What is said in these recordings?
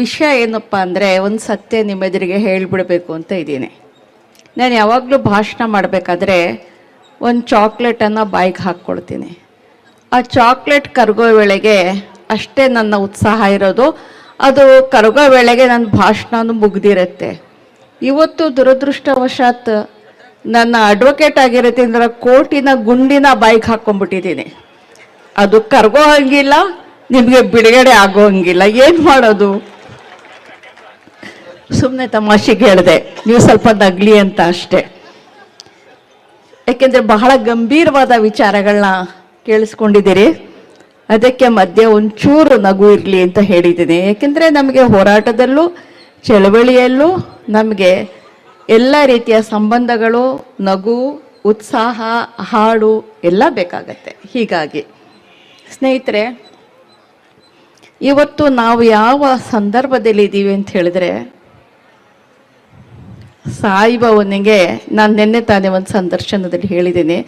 ವಿಷಯ ಏನಪ್ಪ ಅಂದರೆ ಒಂದು ಸತ್ಯ ನಿಮ್ಮ ಎದುರಿಗೆ ಹೇಳಿಬಿಡಬೇಕು ಅಂತ ಇದ್ದೀನಿ. ನಾನು ಯಾವಾಗಲೂ ಭಾಷಣ ಮಾಡಬೇಕಾದ್ರೆ ಒಂದು ಚಾಕ್ಲೇಟನ್ನು ಬಾಯಿಗೆ ಹಾಕ್ಕೊಳ್ತೀನಿ. ಆ ಚಾಕ್ಲೇಟ್ ಕರಗೋ ವೇಳೆಗೆ ಅಷ್ಟೇ ನನ್ನ ಉತ್ಸಾಹ ಇರೋದು, ಅದು ಕರಗೋ ವೇಳೆಗೆ ನನ್ನ ಭಾಷಣನೂ ಮುಗ್ದಿರುತ್ತೆ. ಇವತ್ತು ದುರದೃಷ್ಟವಶಾತ್ ನನ್ನ ಅಡ್ವೊಕೇಟ್ ಆಗಿರೋದ್ರಿಂದ ಕೋಟಿನ ಗುಂಡಿನ ಬಾಯಿಗೆ ಹಾಕ್ಕೊಂಡ್ಬಿಟ್ಟಿದ್ದೀನಿ. ಅದು ಕರ್ಗೋ ಹಂಗಿಲ್ಲ, ನಿಮಗೆ ಬಿಡುಗಡೆ ಆಗೋ ಹಂಗಿಲ್ಲ. ಏನು ಮಾಡೋದು? ಸುಮ್ಮನೆ ತಮಾಷೆಗೆ ಹೇಳಿದೆ, ನೀವು ಸ್ವಲ್ಪ ನಗ್ಲಿ ಅಂತ ಅಷ್ಟೇ. ಯಾಕೆಂದ್ರೆ ಬಹಳ ಗಂಭೀರವಾದ ವಿಚಾರಗಳನ್ನ ಕೇಳಿಸ್ಕೊಂಡಿದ್ದೀರಿ. ಅದಕ್ಕೆ ಮಧ್ಯೆ ಒಂಚೂರು ನಗು ಇರಲಿ ಅಂತ ಹೇಳಿದ್ದೀನಿ. ಯಾಕೆಂದ್ರೆ ನಮಗೆ ಹೋರಾಟದಲ್ಲೂ, ಚಳವಳಿಯಲ್ಲೂ ನಮಗೆ ಎಲ್ಲ ರೀತಿಯ ಸಂಬಂಧಗಳು, ನಗು, ಉತ್ಸಾಹ, ಹಾಡು ಎಲ್ಲ ಬೇಕಾಗತ್ತೆ. ಹೀಗಾಗಿ ಸ್ನೇಹಿತರೆ, ಇವತ್ತು ನಾವು ಯಾವ ಸಂದರ್ಭದಲ್ಲಿ ಇದ್ದೀವಿ ಅಂತ ಹೇಳಿದ್ರೆ ಸಾಯುವವನಿಗೆ ನಾನು ನಿನ್ನೆ ತಾನೇ ಒಂದು ಸಂದರ್ಶನದಲ್ಲಿ ಹೇಳಿದ್ದೀನಿ.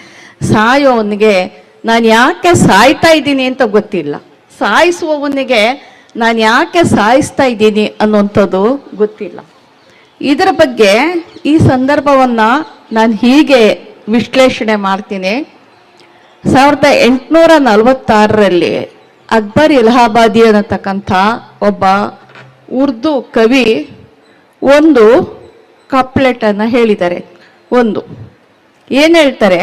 ಸಾಯುವವನಿಗೆ ನಾನು ಯಾಕೆ ಸಾಯ್ತಾ ಇದ್ದೀನಿ ಅಂತ ಗೊತ್ತಿಲ್ಲ. ಸಾಯಿಸುವವನಿಗೆ ನಾನು ಯಾಕೆ ಸಾಯಿಸ್ತಾ ಇದ್ದೀನಿ ಅನ್ನುವಂಥದ್ದು ಗೊತ್ತಿಲ್ಲ. ಇದರ ಬಗ್ಗೆ ಈ ಸಂದರ್ಭವನ್ನು ನಾನು ಹೀಗೆ ವಿಶ್ಲೇಷಣೆ ಮಾಡ್ತೀನಿ. ಸಾವಿರದ ಎಂಟುನೂರ ನಲವತ್ತಾರರಲ್ಲಿ ಅಕ್ಬರ್ ಇಲಹಾಬಾದಿ ಅನ್ನತಕ್ಕಂಥ ಒಬ್ಬ ಉರ್ದು ಕವಿ, ಒಂದು ಕಾಪ್ಲೆಟನ್ನು ಹೇಳಿದ್ದಾರೆ. ಒಂದು, ಏನು ಹೇಳ್ತಾರೆ?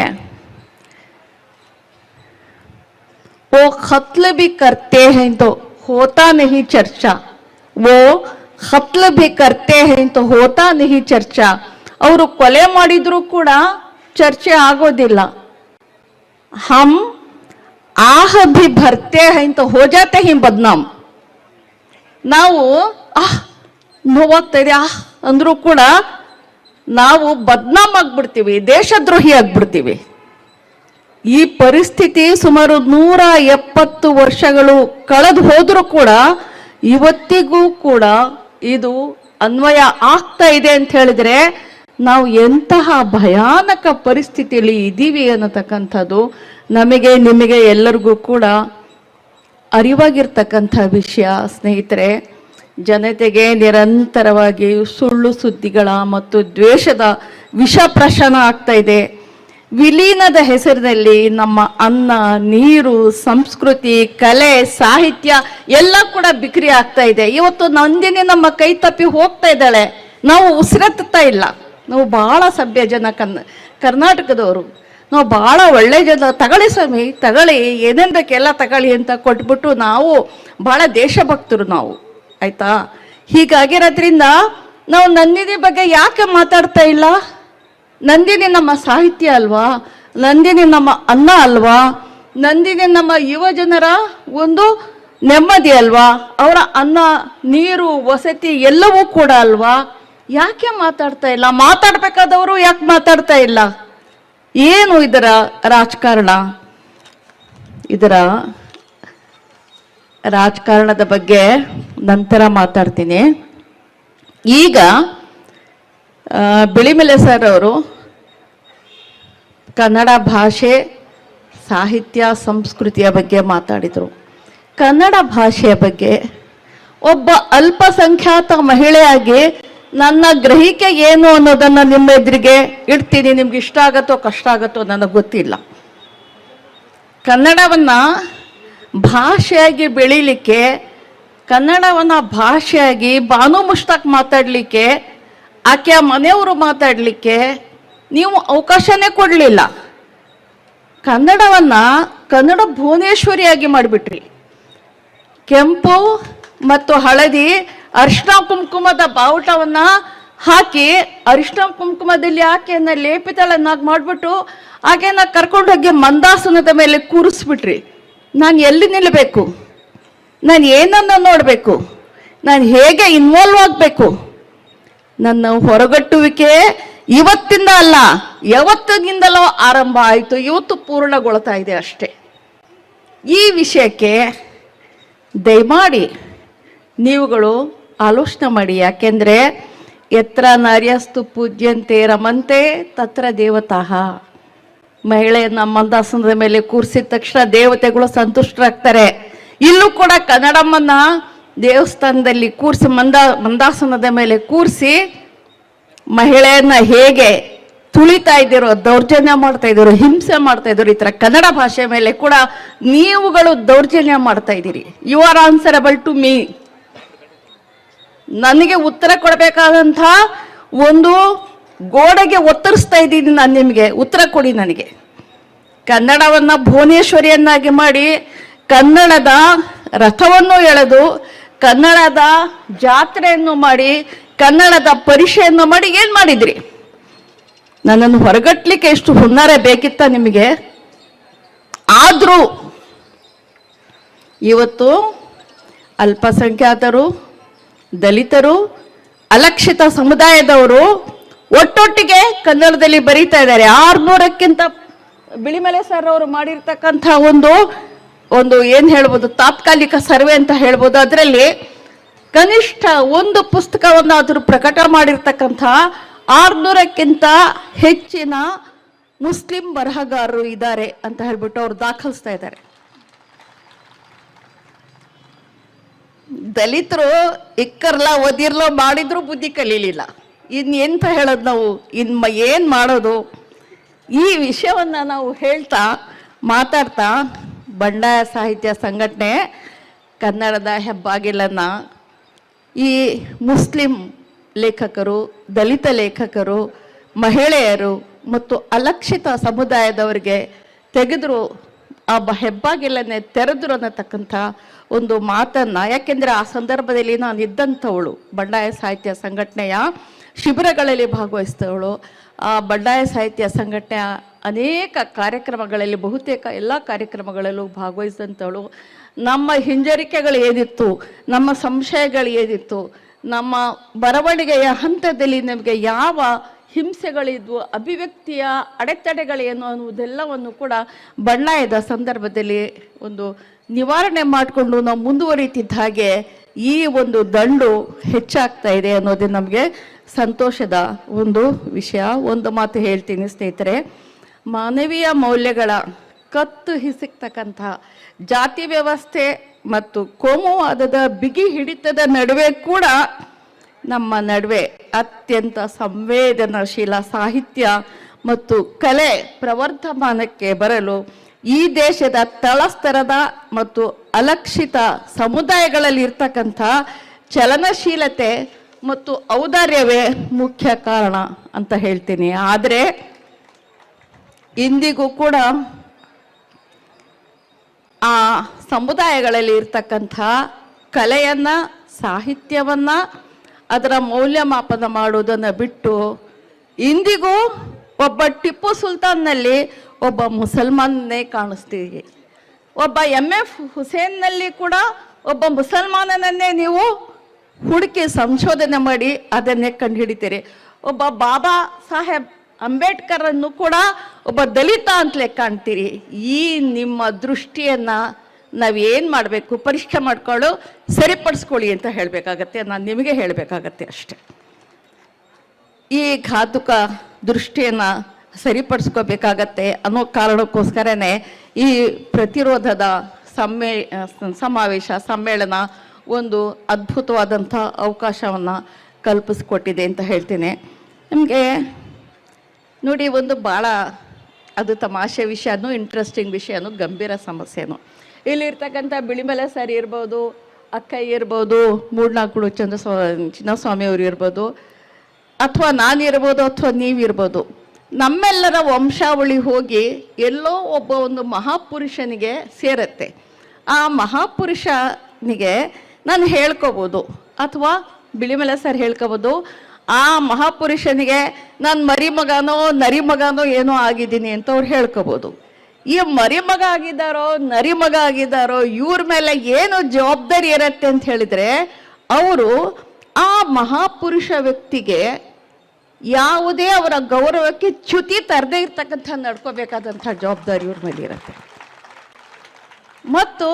ಓ ಹತ್ಲಬಿ ಕರ್ತೆ ಹೆಂತೋ ಹೋತಾ ನಹಿ ಚರ್ಚಾ. ಓ ಹತ್ಲಬಿ ಕರ್ತೆ ಹೆಂತೋ ಹೋತಾ ನಹಿ ಚರ್ಚಾ. ಅವರು ಕೊಲೆ ಮಾಡಿದ್ರು ಕೂಡ ಚರ್ಚೆ ಆಗೋದಿಲ್ಲ. ಹಮ್ ಆಹ ಭಿ ಭರ್ತೆ ಹೆಂತ ಹೋಜಾತೆ ಹಿಂ ಬದ್ನಾಮ್. ನಾವು ಆಹ್ ನೋವಾಗ್ತಾ ಇದೆ ಅಂದ್ರೂ ಕೂಡ ನಾವು ಬದ್ನಾಮ್ ಆಗ್ಬಿಡ್ತೀವಿ ದೇಶದ್ರೋಹಿ ಆಗ್ಬಿಡ್ತೀವಿ. ಈ ಪರಿಸ್ಥಿತಿ ಸುಮಾರು ನೂರ ಎಪ್ಪತ್ತು ವರ್ಷಗಳು ಕಳೆದು ಹೋದರೂ ಕೂಡ ಇವತ್ತಿಗೂ ಕೂಡ ಇದು ಅನ್ವಯ ಆಗ್ತಾ ಇದೆ ಅಂತ ಹೇಳಿದ್ರೆ ನಾವು ಎಂತಹ ಭಯಾನಕ ಪರಿಸ್ಥಿತಿಯಲ್ಲಿ ಇದ್ದೀವಿ ಅನ್ನತಕ್ಕಂಥದ್ದು ನಮಗೆ, ನಿಮಗೆ ಎಲ್ಲರಿಗೂ ಕೂಡ ಅರಿವಾಗಿರ್ತಕ್ಕಂಥ ವಿಷಯ, ಸ್ನೇಹಿತರೆ. ಜನತೆಗೆ ನಿರಂತರವಾಗಿ ಸುಳ್ಳು ಸುದ್ದಿಗಳ ಮತ್ತು ದ್ವೇಷದ ವಿಷ ಪ್ರಶನ ಆಗ್ತಾ ಇದೆ. ವಿಲೀನದ ಹೆಸರಿನಲ್ಲಿ ನಮ್ಮ ಅನ್ನ, ನೀರು, ಸಂಸ್ಕೃತಿ, ಕಲೆ, ಸಾಹಿತ್ಯ ಎಲ್ಲ ಕೂಡ ಬಿಕ್ರಿ ಆಗ್ತಾ ಇದೆ. ಇವತ್ತು ನಂದಿನಿ ನಮ್ಮ ಕೈ ತಪ್ಪಿ ಹೋಗ್ತಾ ಇದ್ದಾಳೆ. ನಾವು ಉಸಿರತ್ತಾ ಇಲ್ಲ. ನಾವು ಬಹಳ ಸಭ್ಯ ಜನ ಕನ್, ಕರ್ನಾಟಕದವರು. ನಾವು ಬಹಳ ಒಳ್ಳೆ ಜನ. ತಗೊಳ್ಳಿ ಸ್ವಾಮಿ, ತಗೊಳ್ಳಿ. ಏನೆಂದಕ್ಕೆಲ್ಲ ತಗೊಳ್ಳಿ ಅಂತ ಕೊಟ್ಬಿಟ್ಟು ನಾವು ಬಹಳ ದೇಶಭಕ್ತರು ನಾವು. ಆಯ್ತಾ? ಹೀಗಾಗಿರೋದ್ರಿಂದ ನಾವು ನಂದಿನಿ ಬಗ್ಗೆ ಯಾಕೆ ಮಾತಾಡ್ತಾ ಇಲ್ಲ? ನಂದಿನಿ ನಮ್ಮ ಸಾಹಿತ್ಯ ಅಲ್ವಾ? ನಂದಿನಿ ನಮ್ಮ ಅನ್ನ ಅಲ್ವಾ? ನಂದಿನಿ ನಮ್ಮ ಯುವ ಜನರ ಒಂದು ನೆಮ್ಮದಿ ಅಲ್ವಾ? ಅವರ ಅನ್ನ, ನೀರು, ವಸತಿ ಎಲ್ಲವೂ ಕೂಡ ಅಲ್ವಾ? ಯಾಕೆ ಮಾತಾಡ್ತಾ ಇಲ್ಲ? ಮಾತಾಡ್ಬೇಕಾದವರು ಯಾಕೆ ಮಾತಾಡ್ತಾ ಇಲ್ಲ? ಏನು ಇದರ ರಾಜಕಾರಣ? ಇದರ ರಾಜಕಾರಣದ ಬಗ್ಗೆ ನಂತರ ಮಾತಾಡ್ತೀನಿ. ಈಗ ಬಿಳಿಮೆಲೆ ಸರ್ ಅವರು ಕನ್ನಡ ಭಾಷೆ, ಸಾಹಿತ್ಯ, ಸಂಸ್ಕೃತಿಯ ಬಗ್ಗೆ ಮಾತಾಡಿದರು. ಕನ್ನಡ ಭಾಷೆಯ ಬಗ್ಗೆ ಒಬ್ಬ ಅಲ್ಪಸಂಖ್ಯಾತ ಮಹಿಳೆಯಾಗಿ ನನ್ನ ಗ್ರಹಿಕೆ ಏನು ಅನ್ನೋದನ್ನು ನಿಮ್ಮ ಎದುರಿಗೆ ಇಡ್ತೀನಿ. ನಿಮ್ಗೆ ಇಷ್ಟ ಆಗತ್ತೋ ಕಷ್ಟ ಆಗತ್ತೋ ನನಗೆ ಗೊತ್ತಿಲ್ಲ. ಕನ್ನಡವನ್ನು ಭಾಷೆಯಾಗಿ ಬೆಳೀಲಿಕ್ಕೆ, ಕನ್ನಡವನ್ನು ಭಾಷೆಯಾಗಿ ಬಾನು ಮುಷ್ತಾಕ್ ಮಾತಾಡಲಿಕ್ಕೆ, ಆಕೆಯ ಮನೆಯವರು ಮಾತಾಡಲಿಕ್ಕೆ ನೀವು ಅವಕಾಶನೇ ಕೊಡಲಿಲ್ಲ. ಕನ್ನಡವನ್ನು ಕನ್ನಡ ಭುವನೇಶ್ವರಿಯಾಗಿ ಮಾಡಿಬಿಟ್ರಿ. ಕೆಂಪು ಮತ್ತು ಹಳದಿ ಅರಿಶಿನ ಕುಂಕುಮದ ಬಾವುಟವನ್ನು ಹಾಕಿ ಅರಿಶಿನ ಕುಂಕುಮದಲ್ಲಿ ಆಕೆಯನ್ನು ಲೇಪಿತಳನ್ನಾಗಿ ಮಾಡಿಬಿಟ್ಟು, ಆಕೆಯನ್ನು ಕರ್ಕೊಂಡೋಗಿ ಮಂದಾಸನದ ಮೇಲೆ ಕೂರಿಸ್ಬಿಟ್ರಿ. ನಾನು ಎಲ್ಲಿ ನಿಲ್ಲಬೇಕು ನಾನು ಏನನ್ನು ನೋಡಬೇಕು? ನಾನು ಹೇಗೆ ಇನ್ವಾಲ್ವ್ ಆಗಬೇಕು? ನನ್ನ ಹೊರಗಟ್ಟುವಿಕೆ ಇವತ್ತಿಂದ ಅಲ್ಲ, ಯಾವತ್ತಿನಿಂದಲೋ ಆರಂಭ ಆಯಿತು, ಇವತ್ತು ಪೂರ್ಣಗೊಳ್ತಾ ಇದೆ ಅಷ್ಟೇ. ಈ ವಿಷಯಕ್ಕೆ ದಯಮಾಡಿ ನೀವುಗಳು ಆಲೋಚನೆ ಮಾಡಿ, ಯಾಕೆಂದರೆ ಎತ್ರ ನಾರ್ಯಸ್ತು ಪೂಜ್ಯಂತೆ ರಮಂತೆ ತತ್ರ ದೇವತಃ. ಮಹಿಳೆಯನ್ನ ಮಂದಾಸನದ ಮೇಲೆ ಕೂರಿಸಿದ ತಕ್ಷಣ ದೇವತೆಗಳು ಸಂತುಷ್ಟರಾಗ್ತಾರೆ. ಇಲ್ಲೂ ಕೂಡ ಕನ್ನಡಮ್ಮನ ದೇವಸ್ಥಾನದಲ್ಲಿ ಕೂರಿಸಿ ಮಂದ, ಮಂದಾಸನದ ಮೇಲೆ ಕೂರಿಸಿ ಮಹಿಳೆಯನ್ನ ಹೇಗೆ ತುಳಿತಾ ಇದ್ದೀರೋ, ದೌರ್ಜನ್ಯ ಮಾಡ್ತಾ ಇದ್ದೀರೋ, ಹಿಂಸೆ ಮಾಡ್ತಾ ಇದ್ದೀರೋ, ಈ ಥರ ಕನ್ನಡ ಭಾಷೆ ಮೇಲೆ ಕೂಡ ನೀವುಗಳು ದೌರ್ಜನ್ಯ ಮಾಡ್ತಾ ಇದ್ದೀರಿ. You are answerable to me ನನಗೆ ಉತ್ತರ ಕೊಡಬೇಕಾದಂಥ ಒಂದು ಗೋಡೆಗೆ ಒತ್ತರಿಸ್ತಾ ಇದ್ದೀನಿ ನಾನು ನಿಮಗೆ. ಉತ್ತರ ಕೊಡಿ ನನಗೆ. ಕನ್ನಡವನ್ನು ಭುವನೇಶ್ವರಿಯನ್ನಾಗಿ ಮಾಡಿ, ಕನ್ನಡದ ರಥವನ್ನು ಎಳೆದು, ಕನ್ನಡದ ಜಾತ್ರೆಯನ್ನು ಮಾಡಿ, ಕನ್ನಡದ ಪರೀಕ್ಷೆಯನ್ನು ಮಾಡಿ ಏನು ಮಾಡಿದ್ರಿ? ನನ್ನನ್ನು ಹೊರಗಟ್ಟಲಿಕ್ಕೆ ಎಷ್ಟು ಹುನ್ನಾರ ಬೇಕಿತ್ತ ನಿಮಗೆ? ಆದರೂ ಇವತ್ತು ಅಲ್ಪಸಂಖ್ಯಾತರು, ದಲಿತರು, ಅಲಕ್ಷಿತ ಸಮುದಾಯದವರು ಒಟ್ಟೊಟ್ಟಿಗೆ ಕನ್ನಡದಲ್ಲಿ ಬರೀತಾ ಇದ್ದಾರೆ. ಆರ್ನೂರಕ್ಕಿಂತ ಬಿಳಿಮಲೆ ಸರ್ ಅವರು ಮಾಡಿರ್ತಕ್ಕಂಥ ಒಂದು ಒಂದು ಏನು ಹೇಳ್ಬೋದು, ತಾತ್ಕಾಲಿಕ ಸರ್ವೆ ಅಂತ ಹೇಳ್ಬೋದು. ಅದರಲ್ಲಿ ಕನಿಷ್ಠ ಒಂದು ಪುಸ್ತಕವನ್ನಾದರೂ ಪ್ರಕಟ ಮಾಡಿರ್ತಕ್ಕಂಥ ಆರ್ನೂರಕ್ಕಿಂತ ಹೆಚ್ಚಿನ ಮುಸ್ಲಿಂ ಬರಹಗಾರರು ಇದ್ದಾರೆ ಅಂತ ಹೇಳ್ಬಿಟ್ಟು ಅವರು ದಾಖಲಿಸ್ತಾ ಇದ್ದಾರೆ. ದಲಿತರು ಇಕ್ಕರ್ಲ ಓದಿರ್ಲೋ ಮಾಡಿದ್ರು ಬುದ್ಧಿ ಕಲೀಲಿಲ್ಲ. ಇನ್ ಎಂತ ಹೇಳೋದು ನಾವು? ಇನ್ನು ಏನ್ ಮಾಡೋದು? ಈ ವಿಷಯವನ್ನ ನಾವು ಹೇಳ್ತಾ, ಮಾತಾಡ್ತಾ, ಬಂಡಾಯ ಸಾಹಿತ್ಯ ಸಂಘಟನೆ ಕನ್ನಡದ ಹೆಬ್ಬಾಗಿಲನ್ನ ಈ ಮುಸ್ಲಿಂ ಲೇಖಕರು, ದಲಿತ ಲೇಖಕರು, ಮಹಿಳೆಯರು ಮತ್ತು ಅಲಕ್ಷಿತ ಸಮುದಾಯದವರಿಗೆ ತೆಗೆದ್ರು, ಆ ಹೆಬ್ಬಾಗಿಲನ್ನೇ ತೆರೆದ್ರು ಅನ್ನತಕ್ಕಂಥ ಒಂದು ಮಾತನ್ನು. ಯಾಕೆಂದ್ರೆ ಆ ಸಂದರ್ಭದಲ್ಲಿ ನಾನು ಇದ್ದಂಥವಳು ಬಂಡಾಯ ಸಾಹಿತ್ಯ ಸಂಘಟನೆಯ ಶಿಬಿರಗಳಲ್ಲಿ ಭಾಗವಹಿಸಿದವಳು. ಆ ಬಂಡಾಯ ಸಾಹಿತ್ಯ ಸಂಘಟನೆಯ ಅನೇಕ ಕಾರ್ಯಕ್ರಮಗಳಲ್ಲಿ, ಬಹುತೇಕ ಎಲ್ಲ ಕಾರ್ಯಕ್ರಮಗಳಲ್ಲೂ ಭಾಗವಹಿಸಿದಂಥವಳು. ನಮ್ಮ ಹಿಂಜರಿಕೆಗಳು ಏನಿತ್ತು, ನಮ್ಮ ಸಂಶಯಗಳು ಏನಿತ್ತು, ನಮ್ಮ ಬರವಣಿಗೆಯ ಹಂತದಲ್ಲಿ ನಮಗೆ ಯಾವ ಹಿಂಸೆಗಳಿದ್ವು, ಅಭಿವ್ಯಕ್ತಿಯ ಅಡೆತಡೆಗಳೇನು ಅನ್ನುವುದೆಲ್ಲವನ್ನು ಕೂಡ ಬಂಡಾಯದ ಸಂದರ್ಭದಲ್ಲಿ ಒಂದು ನಿವಾರಣೆ ಮಾಡಿಕೊಂಡು ನಾವು ಮುಂದುವರಿತಿದ್ದ ಹಾಗೆ ಈ ಒಂದು ದಂಡು ಹೆಚ್ಚಾಗ್ತಾ ಇದೆ ಅನ್ನೋದೇ ನಮಗೆ ಸಂತೋಷದ ಒಂದು ವಿಷಯ. ಒಂದು ಮಾತು ಹೇಳ್ತೀನಿ ಸ್ನೇಹಿತರೆ, ಮಾನವೀಯ ಮೌಲ್ಯಗಳ ಕತ್ತು ಹಿಸಿಕ್ತಕ್ಕಂತಹ ಜಾತಿ ವ್ಯವಸ್ಥೆ ಮತ್ತು ಕೋಮುವಾದದ ಬಿಗಿ ಹಿಡಿತದ ನಡುವೆ ಕೂಡ ನಮ್ಮ ನಡುವೆ ಅತ್ಯಂತ ಸಂವೇದನಾಶೀಲ ಸಾಹಿತ್ಯ ಮತ್ತು ಕಲೆ ಪ್ರವರ್ಧಮಾನಕ್ಕೆ ಬರಲು ಈ ದೇಶದ ತಳಸ್ತರದ ಮತ್ತು ಅಲಕ್ಷಿತ ಸಮುದಾಯಗಳಲ್ಲಿ ಇರ್ತಕ್ಕಂಥ ಚಲನಶೀಲತೆ ಮತ್ತು ಔದಾರ್ಯವೇ ಮುಖ್ಯ ಕಾರಣ ಅಂತ ಹೇಳ್ತೀನಿ. ಆದರೆ ಇಂದಿಗೂ ಕೂಡ ಆ ಸಮುದಾಯಗಳಲ್ಲಿ ಇರ್ತಕ್ಕಂಥ ಕಲೆಯನ್ನು, ಸಾಹಿತ್ಯವನ್ನು, ಅದರ ಮೌಲ್ಯಮಾಪನ ಮಾಡುವುದನ್ನು ಬಿಟ್ಟು ಇಂದಿಗೂ ಒಬ್ಬ ಟಿಪ್ಪು ಸುಲ್ತಾನ್ನಲ್ಲಿ ಒಬ್ಬ ಮುಸಲ್ಮಾನನ್ನೇ ಕಾಣಿಸ್ತೀವಿ. ಒಬ್ಬ ಎಂ ಎಫ್. ಹುಸೇನ್ನಲ್ಲಿ ಕೂಡ ಒಬ್ಬ ಮುಸಲ್ಮಾನನನ್ನೇ ನೀವು ಹುಡುಕಿ ಸಂಶೋಧನೆ ಮಾಡಿ ಅದನ್ನೇ ಕಂಡುಹಿಡಿತೀರಿ. ಒಬ್ಬ ಬಾಬಾ ಸಾಹೇಬ್ ಅಂಬೇಡ್ಕರನ್ನು ಕೂಡ ಒಬ್ಬ ದಲಿತ ಅಂತಲೇ ಕಾಣ್ತೀರಿ. ಈ ನಿಮ್ಮ ದೃಷ್ಟಿಯನ್ನು ನಾವೇನು ಮಾಡಬೇಕು? ಪರೀಕ್ಷೆ ಮಾಡಿಕೊಳ್ಳು, ಸರಿಪಡಿಸ್ಕೊಳ್ಳಿ ಅಂತ ಹೇಳಬೇಕಾಗತ್ತೆ. ನಾನು ನಿಮಗೆ ಹೇಳಬೇಕಾಗತ್ತೆ ಅಷ್ಟೆ. ಈ ಘಾತುಕ ದೃಷ್ಟಿಯನ್ನ ಸರಿಪಡಿಸ್ಕೋಬೇಕಾಗತ್ತೆ ಅನ್ನೋ ಕಾರಣಕ್ಕೋಸ್ಕರನೇ ಈ ಪ್ರತಿರೋಧದ ಸಮ್ಮೇ ಸಮಾವೇಶ, ಸಮ್ಮೇಳನ ಒಂದು ಅದ್ಭುತವಾದಂಥ ಅವಕಾಶವನ್ನು ಕಲ್ಪಿಸ್ಕೊಟ್ಟಿದೆ ಅಂತ ಹೇಳ್ತೀನಿ. ನಿಮಗೆ ನೋಡಿ ಒಂದು ಭಾಳ ಅದು ತಮಾಷೆ ವಿಷಯನೂ ಇಂಟ್ರೆಸ್ಟಿಂಗ್ ವಿಷಯನೂ ಗಂಭೀರ ಸಮಸ್ಯೆನೂ ಇಲ್ಲಿರ್ತಕ್ಕಂಥ ಬಿಳಿಮಲೆ ಸರ್ ಇರ್ಬೋದು, ಅಕ್ಕಯ್ಯ ಇರ್ಬೋದು ಮೂಡ್ನಾಕುಳು ಚಂದ್ರಸ್ವಾ ಚಿನ್ನಸ್ವಾಮಿ ಅವರು ಇರ್ಬೋದು ಅಥವಾ ನಾನಿರ್ಬೋದು ಅಥವಾ ನೀವಿರ್ಬೋದು, ನಮ್ಮೆಲ್ಲರ ವಂಶಾವಳಿ ಹೋಗಿ ಎಲ್ಲೋ ಒಬ್ಬ ಒಂದು ಮಹಾಪುರುಷನಿಗೆ ಸೇರತ್ತೆ. ಆ ಮಹಾಪುರುಷನಿಗೆ ನಾನು ಹೇಳ್ಕೋಬೋದು, ಅಥವಾ ಬಿಳಿಮಲೆ ಸರ್ ಹೇಳ್ಕೋಬೋದು, ಆ ಮಹಾಪುರುಷನಿಗೆ ನಾನು ಮರಿಮಗನೋ ನರಿಮಗನೋ ಏನೋ ಆಗಿದ್ದೀನಿ ಅಂತ ಅವ್ರು ಹೇಳ್ಕೋಬೋದು. ಈ ಮರಿಮಗ ಆಗಿದ್ದಾರೋ, ನರಿಮಗ ಆಗಿದ್ದಾರೋ, ಇವ್ರ ಮೇಲೆ ಏನು ಜವಾಬ್ದಾರಿ ಇರತ್ತೆ ಅಂತ ಹೇಳಿದರೆ, ಅವರು ಆ ಮಹಾಪುರುಷ ವ್ಯಕ್ತಿಗೆ ಯಾವುದೇ ಅವರ ಗೌರವಕ್ಕೆ ಚ್ಯುತಿ ತರದೇ ಇರ್ತಕ್ಕಂಥ ನಡ್ಕೋಬೇಕಾದಂಥ ಜವಾಬ್ದಾರಿ ಇವ್ರ ಮೇಲೆ ಇರುತ್ತೆ. ಮತ್ತು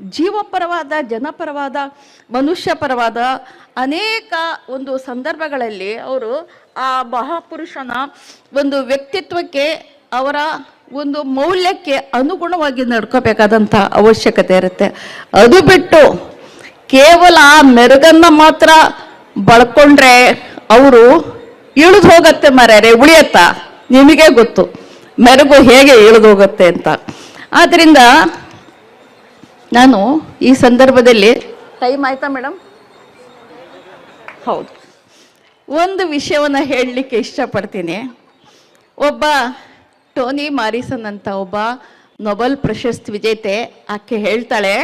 ಜೀವಪರವಾದ, ಜನಪರವಾದ ಮನುಷ್ಯ ಪರವಾದ ಅನೇಕ ಒಂದು ಸಂದರ್ಭಗಳಲ್ಲಿ ಅವರು ಆ ಮಹಾಪುರುಷನ ಒಂದು ವ್ಯಕ್ತಿತ್ವಕ್ಕೆ, ಅವರ ಒಂದು ಮೌಲ್ಯಕ್ಕೆ ಅನುಗುಣವಾಗಿ ನಡ್ಕೋಬೇಕಾದಂಥ ಅವಶ್ಯಕತೆ ಇರುತ್ತೆ. ಅದು ಬಿಟ್ಟು ಕೇವಲ ಆ ಮೆರುಗನ್ನ ಮಾತ್ರ ಬಳಕೊಂಡ್ರೆ ಅವರು ಇಳಿದು ಹೋಗತ್ತೆ ಮರ್ಯಾರೆ ಉಳಿಯತ್ತ? ನಿಮಗೆ ಗೊತ್ತು. ಮೆರುಗು ಹೇಗೆ ಇಳಿದು ಹೋಗುತ್ತೆ ಅಂತ. ಆದ್ರಿಂದ ನಾನು ಈ ಸಂದರ್ಭದಲ್ಲಿ ಟೈಮ್ ಆಯ್ತಾ ಮೇಡಮ್ ಹೌದು. ಒಂದು ವಿಷಯವನ್ನು ಹೇಳಲಿಕ್ಕೆ ಇಷ್ಟಪಡ್ತೀನಿ. ಒಬ್ಬ ಟೋನಿ ಮಾರಿಸನ್ ಅಂತ ಒಬ್ಬ ನೊಬೆಲ್ ಪ್ರಶಸ್ತಿ ವಿಜೇತೆ ಆಕೆ ಹೇಳ್ತಾಳೆ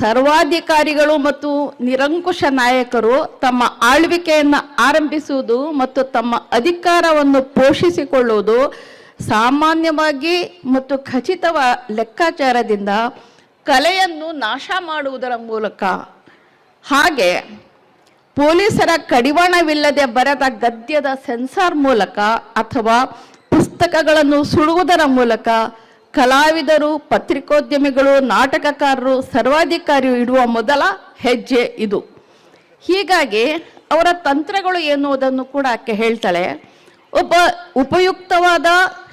ಸರ್ವಾಧಿಕಾರಿಗಳು ಮತ್ತು ನಿರಂಕುಶ ನಾಯಕರು ತಮ್ಮ ಆಳ್ವಿಕೆಯನ್ನು ಆರಂಭಿಸುವುದು ಮತ್ತು ತಮ್ಮ ಅಧಿಕಾರವನ್ನು ಪೋಷಿಸಿಕೊಳ್ಳುವುದು ಸಾಮಾನ್ಯವಾಗಿ ಮತ್ತು ಖಚಿತವ ಲೆಕ್ಕಾಚಾರದಿಂದ ಕಲೆಯನ್ನು ನಾಶ ಮಾಡುವುದರ ಮೂಲಕ. ಹಾಗೆ ಪೊಲೀಸರ ಕಡಿವಾಣವಿಲ್ಲದೆ ಬರೆದ ಗದ್ಯದ ಸೆನ್ಸಾರ್ ಮೂಲಕ ಅಥವಾ ಪುಸ್ತಕಗಳನ್ನು ಸುಡುವುದರ ಮೂಲಕ ಕಲಾವಿದರು, ಪತ್ರಿಕೋದ್ಯಮಿಗಳು, ನಾಟಕಕಾರರು, ಸರ್ವಾಧಿಕಾರಿಯು ಇಡುವ ಮೊದಲ ಹೆಜ್ಜೆ ಇದು. ಹೀಗಾಗಿ ಅವರ ತಂತ್ರಗಳು ಎನ್ನುವುದನ್ನು ಕೂಡ ಆಕೆ ಹೇಳ್ತಾಳೆ. ಒಬ್ಬ ಉಪಯುಕ್ತವಾದ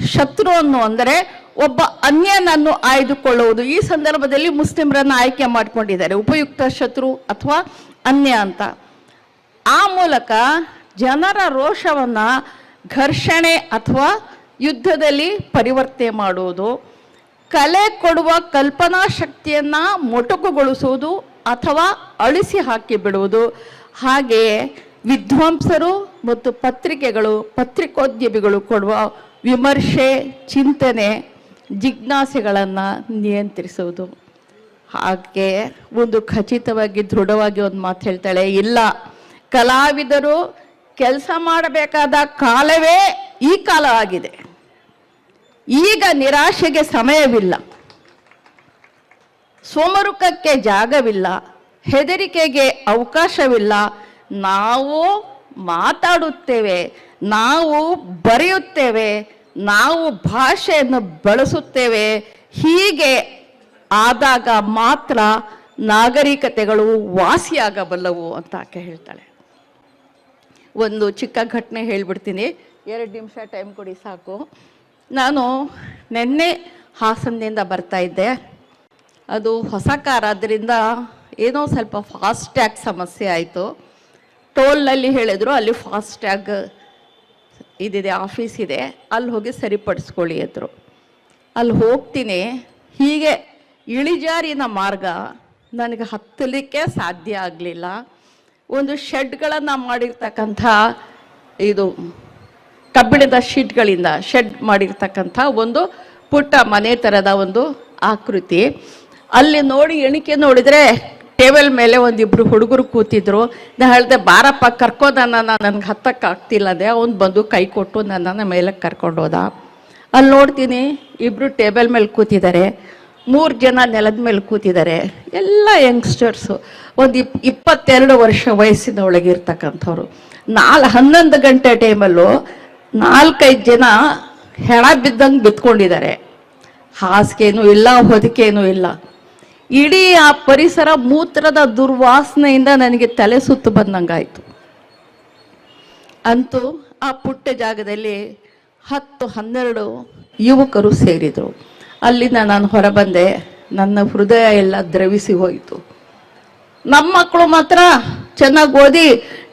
ಶತ್ರುವನ್ನು ಅಂದರೆ ಒಬ್ಬ ಅನ್ಯನನ್ನು ಆಯ್ದುಕೊಳ್ಳುವುದು. ಈ ಸಂದರ್ಭದಲ್ಲಿ ಮುಸ್ಲಿಮರನ್ನು ಆಯ್ಕೆ ಮಾಡಿಕೊಂಡಿದ್ದಾರೆ. ಉಪಯುಕ್ತ ಶತ್ರು ಅಥವಾ ಅನ್ಯ ಅಂತ. ಆ ಮೂಲಕ ಜನರ ರೋಷವನ್ನು ಘರ್ಷಣೆ ಅಥವಾ ಯುದ್ಧದಲ್ಲಿ ಪರಿವರ್ತನೆ ಮಾಡುವುದು. ಕಲೆ ಕೊಡುವ ಕಲ್ಪನಾ ಶಕ್ತಿಯನ್ನ ಮೊಟಕುಗೊಳಿಸುವುದು ಅಥವಾ ಅಳಿಸಿ ಹಾಕಿ ಬಿಡುವುದು ಹಾಗೆಯೇ ವಿದ್ವಾಂಸರು ಮತ್ತು ಪತ್ರಿಕೆಗಳು, ಪತ್ರಿಕೋದ್ಯಮಿಗಳು ಕೊಡುವ ವಿಮರ್ಶೆ, ಚಿಂತನೆ, ಜಿಜ್ಞಾಸೆಗಳನ್ನು ನಿಯಂತ್ರಿಸುವುದು. ಹಾಗೆ ಒಂದು ಖಚಿತವಾಗಿ, ದೃಢವಾಗಿ ಒಂದು ಮಾತು ಹೇಳ್ತಾಳೆ, ಇಲ್ಲ, ಕಲಾವಿದರು ಕೆಲಸ ಮಾಡಬೇಕಾದ ಕಾಲವೇ ಈ ಕಾಲ ಆಗಿದೆ. ಈಗ ನಿರಾಶೆಗೆ ಸಮಯವಿಲ್ಲ. ಸೋಮರುಖಕ್ಕೆ ಜಾಗವಿಲ್ಲ. ಹೆದರಿಕೆಗೆ ಅವಕಾಶವಿಲ್ಲ. ನಾವು ಮಾತಾಡುತ್ತೇವೆ, ನಾವು ಬರೆಯುತ್ತೇವೆ, ನಾವು ಭಾಷೆಯನ್ನು ಬಳಸುತ್ತೇವೆ. ಹೀಗೆ ಆದಾಗ ಮಾತ್ರ ನಾಗರಿಕತೆಗಳು ವಾಸಿಯಾಗಬಲ್ಲವು ಅಂತ ಆಕೆ ಹೇಳ್ತಾಳೆ. ಒಂದು ಚಿಕ್ಕ ಘಟನೆ ಹೇಳ್ಬಿಡ್ತೀನಿ. ಎರಡು ನಿಮಿಷ ಟೈಮ್ ಕೊಡಿ ಸಾಕು. ನಾನು ನಿನ್ನೆ ಹಾಸನದಿಂದ ಬರ್ತಾ ಇದ್ದೆ. ಅದು ಹೊಸ ಕಾರ್ ಆದ್ದರಿಂದ ಏನೋ ಸ್ವಲ್ಪ ಫಾಸ್ಟ್ ಟ್ಯಾಗ್ ಸಮಸ್ಯೆ ಆಯಿತು. ಟೋಲ್ನಲ್ಲಿ ಹೇಳಿದ್ರು ಅಲ್ಲಿ ಫಾಸ್ಟ್ ಟ್ಯಾಗ್ ಇದಿದೆ ಆಫೀಸ್ ಇದೆ. ಅಲ್ಲಿ ಹೋಗಿ ಸರಿಪಡಿಸ್ಕೊಳ್ಳಿ ಅಂದರು. ಅಲ್ಲಿ ಹೋಗ್ತೀನಿ. ಹೀಗೆ ಇಳಿಜಾರಿನ ಮಾರ್ಗ ನನಗೆ ಹತ್ತಲಿಕ್ಕೆ ಸಾಧ್ಯ ಆಗಲಿಲ್ಲ. ಒಂದು ಶೆಡ್ಗಳನ್ನು ಮಾಡಿರ್ತಕ್ಕಂಥ ಇದು ಕಬ್ಬಿಣದ ಶೀಟ್ಗಳಿಂದ ಶೆಡ್ ಮಾಡಿರ್ತಕ್ಕಂಥ ಒಂದು ಪುಟ್ಟ ಮನೆ ಥರದ ಒಂದು ಆಕೃತಿ. ಅಲ್ಲಿ ನೋಡಿ ಎಣಿಕೆ ನೋಡಿದರೆ ಟೇಬಲ್ ಮೇಲೆ ಒಂದಿಬ್ರು ಹುಡುಗರು ಕೂತಿದ್ರು. ನಾ ಹೇಳಿದೆ, ಬಾರಪ್ಪ ಕರ್ಕೋದನ್ನ ನಾನು ನನಗೆ ಹತ್ತಕ್ಕೆ ಆಗ್ತಿಲ್ಲ ಅವನು ಬಂದು ಕೈ ಕೊಟ್ಟು ನನ್ನನ್ನು ಮೇಲೆ ಕರ್ಕೊಂಡು ಹೋದ. ಅಲ್ಲಿ ನೋಡ್ತೀನಿ ಇಬ್ಬರು ಟೇಬಲ್ ಮೇಲೆ ಕೂತಿದ್ದಾರೆ. ಮೂರು ಜನ ನೆಲದ ಮೇಲೆ ಕೂತಿದ್ದಾರೆ. ಎಲ್ಲ ಯಂಗ್ಸ್ಟರ್ಸು. ಒಂದು ಇಪ್, ಇಪ್ಪತ್ತೆರಡು ವರ್ಷ ವಯಸ್ಸಿನ ಒಳಗಿರ್ತಕ್ಕಂಥವ್ರು. ನಾಲ್ ಹನ್ನೊಂದು ಗಂಟೆ ಟೈಮಲ್ಲೂ ನಾಲ್ಕೈದು ಜನ ಹೆಣ ಬಿದ್ದಂಗೆ ಬಿತ್ಕೊಂಡಿದ್ದಾರೆ. ಹಾಸಿಗೆನೂ ಇಲ್ಲ, ಹೊದಿಕೆನೂ ಇಲ್ಲ. ಇಡೀ ಆ ಪರಿಸರ ಮೂತ್ರದ ದುರ್ವಾಸನೆಯಿಂದ ನನಗೆ ತಲೆ ಸುತ್ತು ಬಂದಂಗಾಯಿತು. ಅಂತೂ ಆ ಪುಟ್ಟ ಜಾಗದಲ್ಲಿ ಹತ್ತು, ಹನ್ನೆರಡು ಯುವಕರು ಸೇರಿದರು. ಅಲ್ಲಿಂದ ನಾನು ಹೊರಬಂದೆ, ನನ್ನ ಹೃದಯ ಎಲ್ಲ ದ್ರವಿಸಿ ಹೋಯಿತು. ನಮ್ಮ ಮಕ್ಕಳು ಮಾತ್ರ ಚೆನ್ನಾಗಿ ಓದಿ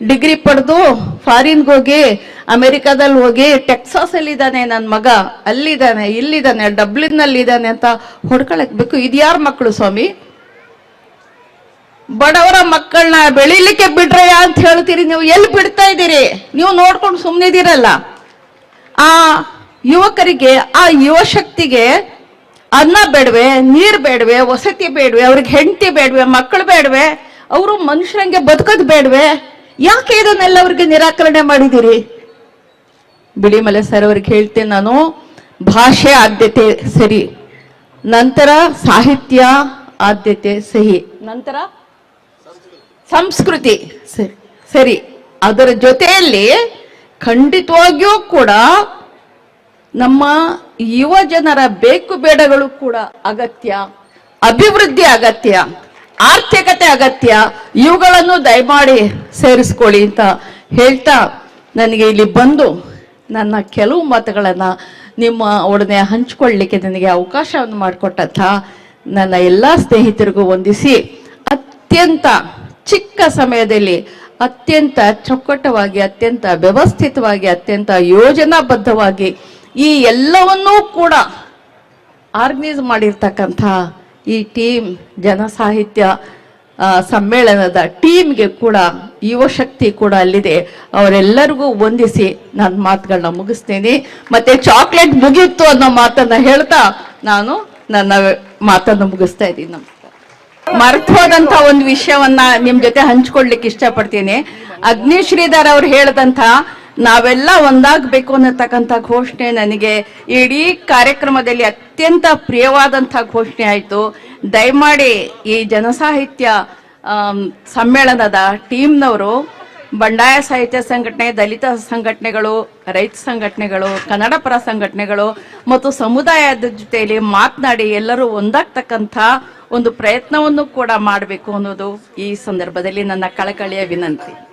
ಡಿಗ್ರಿ ಪಡೆದು ಫಾರಿನ್ಗೆ ಹೋಗಿ ಅಮೆರಿಕಾದಲ್ಲಿ ಹೋಗಿ ಟೆಕ್ಸಾಸ್ ಅಲ್ಲಿ ಇದ್ದಾನೆ ನನ್ನ ಮಗ, ಅಲ್ಲಿದ್ದಾನೆ, ಇಲ್ಲಿದ್ದಾನೆ ಡಬ್ಲಿನ್ನಲ್ಲಿ ಇದ್ದಾನೆ ಅಂತ ಹೊಡ್ಕೊಳಕ್ ಬೇಕು. ಇದ್ಯಾರ ಮಕ್ಕಳು ಸ್ವಾಮಿ? ಬಡವರ ಮಕ್ಕಳನ್ನ ಬೆಳಿಲಿಕ್ಕೆ ಬಿಡ್ರಯ್ಯ ಅಂತ ಹೇಳ್ತೀರಿ ನೀವು. ಎಲ್ಲಿ ಬಿಡ್ತಾ ಇದ್ದೀರಿ? ನೀವು ನೋಡ್ಕೊಂಡು ಸುಮ್ಮನಿದ್ದೀರಲ್ಲ ಆ ಯುವಕರಿಗೆ, ಆ ಯುವ ಶಕ್ತಿಗೆ ಅನ್ನ ಬೇಡವೆ, ನೀರು ಬೇಡವೆ, ವಸತಿ ಬೇಡವೆ, ಅವ್ರಿಗೆ ಹೆಂಡತಿ ಬೇಡವೆ ಮಕ್ಕಳು ಬೇಡವೆ, ಅವರು ಮನುಷ್ಯರಂಗೆ ಬದುಕೋದು ಬೇಡವೆ. ಯಾಕೆ ಇದನ್ನೆಲ್ಲ ಅವ್ರಿಗೆ ನಿರಾಕರಣೆ ಮಾಡಿದ್ದೀರಿ? ಬಿಳಿಮಲೆ ಸರ್ ಅವ್ರಿಗೆ ಹೇಳ್ತೇನೆ ನಾನು, ಭಾಷೆ ಆದ್ಯತೆ ಸರಿ, ನಂತರ ಸಾಹಿತ್ಯ ಆದ್ಯತೆ ಸಹಿ ನಂತರ ಸಂಸ್ಕೃತಿ ಸರಿ ಸರಿ, ಅದರ ಜೊತೆಯಲ್ಲಿ ಖಂಡಿತವಾಗಿಯೂ ಕೂಡ ನಮ್ಮ ಯುವ ಜನರ ಬೇಕು ಬೇಡಗಳು ಕೂಡ ಅಗತ್ಯ, ಅಭಿವೃದ್ಧಿ ಅಗತ್ಯ, ಆರ್ಥಿಕತೆ ಅಗತ್ಯ, ಇವುಗಳನ್ನು ದಯಮಾಡಿ ಸೇರಿಸ್ಕೊಳ್ಳಿ ಅಂತ ಹೇಳ್ತಾ ನನಗೆ ಇಲ್ಲಿ ಬಂದು ನನ್ನ ಕೆಲವು ಮತಗಳನ್ನು ನಿಮ್ಮ ಒಡನೆ ಹಂಚಿಕೊಳ್ಳಲಿಕ್ಕೆ ನನಗೆ ಅವಕಾಶವನ್ನು ಮಾಡಿಕೊಟ್ಟಂಥ ನನ್ನ ಎಲ್ಲ ಸ್ನೇಹಿತರಿಗೂ ವಂದಿಸಿ, ಅತ್ಯಂತ ಚಿಕ್ಕ ಸಮಯದಲ್ಲಿ ಅತ್ಯಂತ ಚೊಕ್ಕಟವಾಗಿ ಅತ್ಯಂತ ವ್ಯವಸ್ಥಿತವಾಗಿ, ಅತ್ಯಂತ ಯೋಜನಾಬದ್ಧವಾಗಿ ಈ ಎಲ್ಲವನ್ನೂ ಕೂಡ ಆರ್ಗನೈಸ್ ಮಾಡಿರ್ತಕ್ಕಂಥ ಈ ಟೀಮ್ ಜನಸಾಹಿತ್ಯ ಸಾಹಿತ್ಯ ಸಮ್ಮೇಳನದ ಟೀಮ್ಗೆ ಕೂಡ ಯುವಶಕ್ತಿ ಕೂಡ ಅಲ್ಲಿದೆ. ಅವರೆಲ್ಲರಿಗೂ ವಂದಿಸಿ ನನ್ನ ಮಾತುಗಳನ್ನ ಮುಗಿಸ್ತೀನಿ. ಮತ್ತೆ ಚಾಕ್ಲೇಟ್ ಮುಗಿಯಿತು ಅನ್ನೋ ಮಾತನ್ನ ಹೇಳ್ತಾ ನಾನು ನನ್ನ ಮಾತನ್ನು ಮುಗಿಸ್ತಾ ಇದ್ದೀನಿ. ನಮಸ್ಕಾರ ಮರ್ತು ಹೋದಂತ ಒಂದು ವಿಷಯವನ್ನ ನಿಮ್ ಜೊತೆ ಹಂಚ್ಕೊಳ್ಲಿಕ್ಕೆ ಇಷ್ಟಪಡ್ತೀನಿ. ಅಗ್ನಿ ಶ್ರೀಧರ್ ಅವ್ರು ಹೇಳ್ದಂತ ನಾವೆಲ್ಲ ಒಂದಾಗ್ಬೇಕು ಅನ್ನತಕ್ಕಂಥ ಘೋಷಣೆ ನನಗೆ ಇಡೀ ಕಾರ್ಯಕ್ರಮದಲ್ಲಿ ಅತ್ಯಂತ ಪ್ರಿಯವಾದಂಥ ಘೋಷಣೆ ಆಯಿತು. ದಯಮಾಡಿ ಈ ಜನಸಾಹಿತ್ಯ ಸಮ್ಮೇಳನದ ಟೀಮ್ನವರು ಬಂಡಾಯ ಸಾಹಿತ್ಯ ಸಂಘಟನೆ, ದಲಿತ ಸಂಘಟನೆಗಳು, ರೈತ ಸಂಘಟನೆಗಳು, ಕನ್ನಡ ಪರ ಸಂಘಟನೆಗಳು ಮತ್ತು ಸಮುದಾಯದ ಜೊತೆಯಲ್ಲಿ ಮಾತನಾಡಿ ಎಲ್ಲರೂ ಒಂದಾಗ್ತಕ್ಕಂಥ ಒಂದು ಪ್ರಯತ್ನವನ್ನು ಕೂಡ ಮಾಡಬೇಕು ಅನ್ನೋದು ಈ ಸಂದರ್ಭದಲ್ಲಿ ನನ್ನ ಕಳಕಳಿಯ ವಿನಂತಿ.